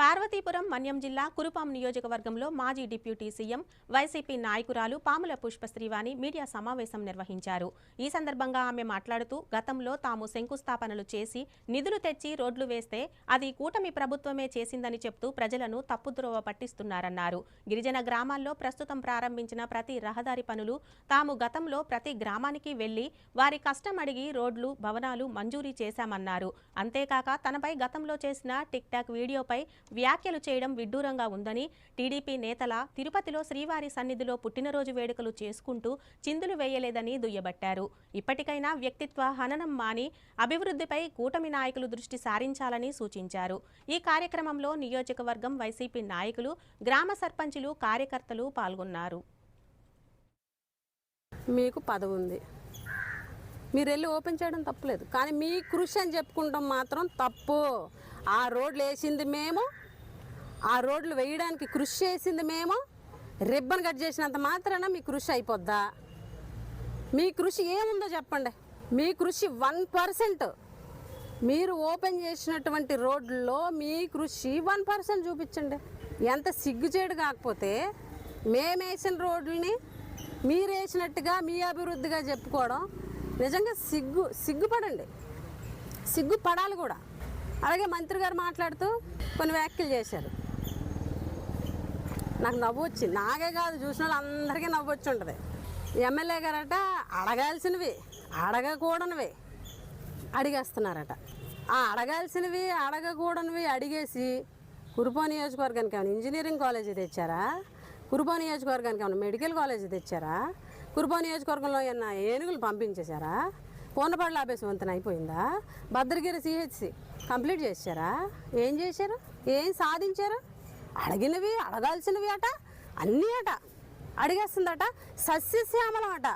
పార్వతీపురం మన్యం జిల్లా కురుపాం నియోజకవర్గంలో మాజీ డిప్యూటీ సీఎం వైసీపీ నాయకురాలు పాముల పుష్ప శ్రీవాణి మీడియా సమావేశం నిర్వహించారు. ఈ సందర్భంగా ఆమె మాట్లాడుతూ గతంలో తాము శంకుస్థాపనలు చేసి నిధులు తెచ్చి రోడ్లు వేస్తే అది కూటమి ప్రభుత్వమే చేసిందని చెప్తూ ప్రజలను తప్పుద్రోవ పట్టిస్తున్నారన్నారు. గిరిజన గ్రామాల్లో ప్రస్తుతం ప్రారంభించిన ప్రతి రహదారి పనులు తాము గతంలో ప్రతి గ్రామానికి వెళ్ళి వారి కష్టం అడిగి రోడ్లు భవనాలు మంజూరీ చేశామన్నారు. అంతేకాక తనపై గతంలో చేసిన టిక్ టాక్ వీడియోపై వ్యాఖ్యలు చేయడం విడ్డూరంగా ఉందని టీడీపీ నేతల తిరుపతిలో శ్రీవారి సన్నిధిలో పుట్టినరోజు వేడుకలు చేసుకుంటూ చిందులు వేయలేదని దుయ్యబట్టారు. ఇప్పటికైనా వ్యక్తిత్వ హననం మాని అభివృద్ధిపై కూటమి నాయకులు దృష్టి సారించాలని సూచించారు. ఈ కార్యక్రమంలో నియోజకవర్గం వైసీపీ నాయకులు గ్రామ సర్పంచులు కార్యకర్తలు పాల్గొన్నారు. మీకు పదవి ఉంది మీరు వెళ్ళి ఓపెన్ చేయడం తప్పలేదు. కానీ మీ కృషి అని చెప్పుకుంటాం మాత్రం తప్పు. ఆ రోడ్లు వేసింది మేము. ఆ రోడ్లు వేయడానికి కృషి చేసింది మేము. రిబ్బన్ కట్ చేసినంత మాత్రాన మీ కృషి అయిపోద్దా? మీ కృషి ఏముందో చెప్పండి. మీ కృషి వన్ పర్సెంట్. మీరు ఓపెన్ చేసినటువంటి రోడ్లో మీ కృషి వన్ పర్సెంట్ చూపించండి. ఎంత సిగ్గుచేడు కాకపోతే మేము వేసిన రోడ్లని మీరు వేసినట్టుగా మీ అభివృద్ధిగా చెప్పుకోవడం నిజంగా సిగ్గు సిగ్గుపడండి. సిగ్గుపడాలి కూడా. అలాగే మంత్రి గారు మాట్లాడుతూ కొన్ని వ్యాఖ్యలు చేశారు. నాకు నవ్వు వచ్చింది. నాకే కాదు చూసిన వాళ్ళందరికీ నవ్వు వచ్చి ఉంటుంది. ఎమ్మెల్యే గారట అడగాల్సినవి అడగకూడనివి అడిగేస్తున్నారట. ఆ అడగాల్సినవి అడగకూడనివి అడిగేసి కురుపా నియోజకవర్గానికి ఏమైనా ఇంజనీరింగ్ కాలేజీ తెచ్చారా? కురుపా నియోజకవర్గానికి ఏమైనా మెడికల్ కాలేజీ తెచ్చారా? కురుపా నియోజకవర్గంలో ఏమన్నా ఏనుగులు పంపించేశారా? పూర్ణపడల ఆఫీస్ వంతెన అయిపోయిందా? భద్రగిరి సిహెచ్సి కంప్లీట్ చేశారా? ఏం చేశారు? ఏం సాధించారు? అడిగినవి అడగాల్సినవి అట అన్నీ అట. అడిగేస్తుందట సస్యశ్యామలం అట.